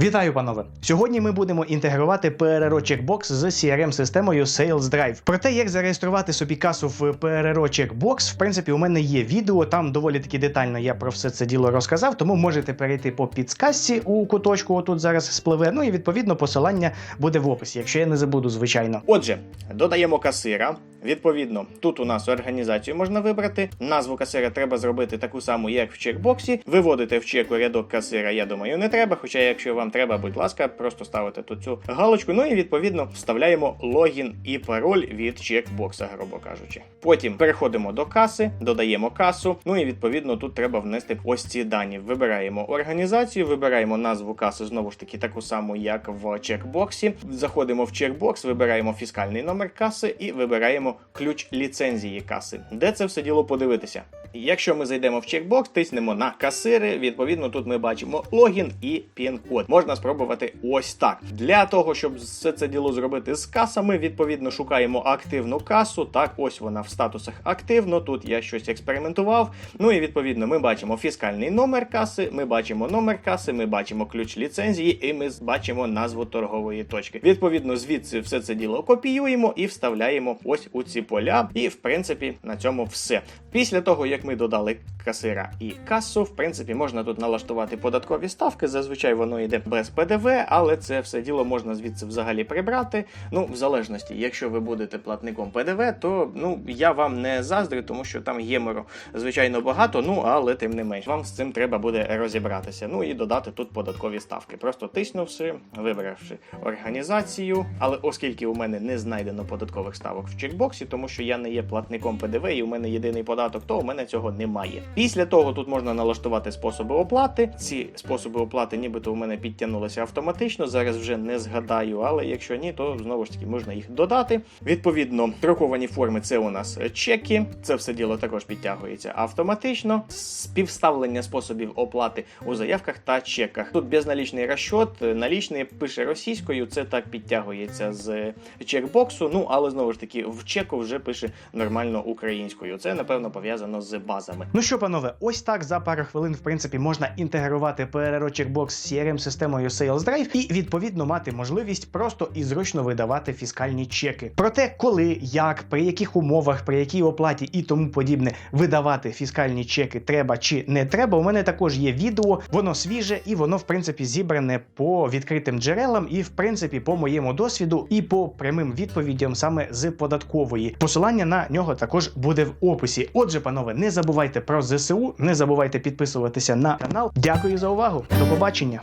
Вітаю, панове! Сьогодні ми будемо інтегрувати PRRO Checkbox з CRM-системою Sales Drive. Про те, як зареєструвати собі касу в PRRO Checkbox, в принципі, у мене є відео. Там доволі таки детально я про все це діло розказав, тому можете перейти по підсказці у куточку. Отут зараз спливе. Ну і відповідно посилання буде в описі, якщо я не забуду, звичайно. Отже, додаємо касира. Відповідно, тут у нас організацію можна вибрати. Назву касира треба зробити таку саму, як в чекбоксі. Виводити в чеку рядок касира, я думаю, не треба. Хоча, якщо вам треба, будь ласка, просто ставите тут цю галочку. Ну і відповідно вставляємо логін і пароль від чекбокса, грубо кажучи. Потім переходимо до каси, додаємо касу. Ну і відповідно тут треба внести ось ці дані. Вибираємо організацію, вибираємо назву каси знову ж таки таку саму, як в чекбоксі. Заходимо в чекбокс, вибираємо фіскальний номер каси і вибираємо ключ ліцензії каси. Де це все діло подивитися? Якщо ми зайдемо в чекбокс, тиснемо на касири. Відповідно, тут ми бачимо логін і пін-код. Можна спробувати ось так. Для того, щоб все це діло зробити з касами, відповідно шукаємо активну касу. Так, ось вона в статусах активно. Тут я щось експериментував. Ну і відповідно ми бачимо фіскальний номер каси, ми бачимо номер каси, ми бачимо ключ ліцензії, і ми бачимо назву торгової точки. Відповідно, звідси все це діло копіюємо і вставляємо ось у ці поля. І в принципі на цьому все. Після того, як ми додали касира і касу, в принципі, можна тут налаштувати податкові ставки. Зазвичай воно йде без ПДВ, але це все діло можна звідси взагалі прибрати. Ну, в залежності, якщо ви будете платником ПДВ, то ну я вам не заздрю, тому що там гемору звичайно багато. Ну але тим не менш, вам з цим треба буде розібратися. Ну і додати тут податкові ставки. Просто тиснувши, вибравши організацію. Але оскільки у мене не знайдено податкових ставок в чекбоксі, тому що я не є платником ПДВ і у мене єдиний податок, то у мене цього немає. Після того тут можна налаштувати способи оплати. Ці способи оплати, нібито у мене підтягнулися автоматично. Зараз вже не згадаю, але якщо ні, то знову ж таки можна їх додати. Відповідно, друковані форми це у нас чеки. Це все діло також підтягується автоматично. Співставлення способів оплати у заявках та чеках. Тут безналічний розчот, налічний пише російською, це так підтягується з чекбоксу. Ну але знову ж таки в чеку вже пише нормально українською. Це напевно пов'язано з базами. Ну що, панове, ось так за пару хвилин, в принципі, можна інтегрувати PRRO Checkbox з CRM-системою Sales Drive і відповідно мати можливість просто і зручно видавати фіскальні чеки. Про те, коли, як, при яких умовах, при якій оплаті і тому подібне видавати фіскальні чеки треба чи не треба. У мене також є відео, воно свіже і воно, в принципі, зібране по відкритим джерелам, і в принципі по моєму досвіду, і по прямим відповідям саме з податкової. Посилання на нього також буде в описі. Отже, панове, не забувайте про ЗСУ, не забувайте підписуватися на канал. Дякую за увагу. До побачення.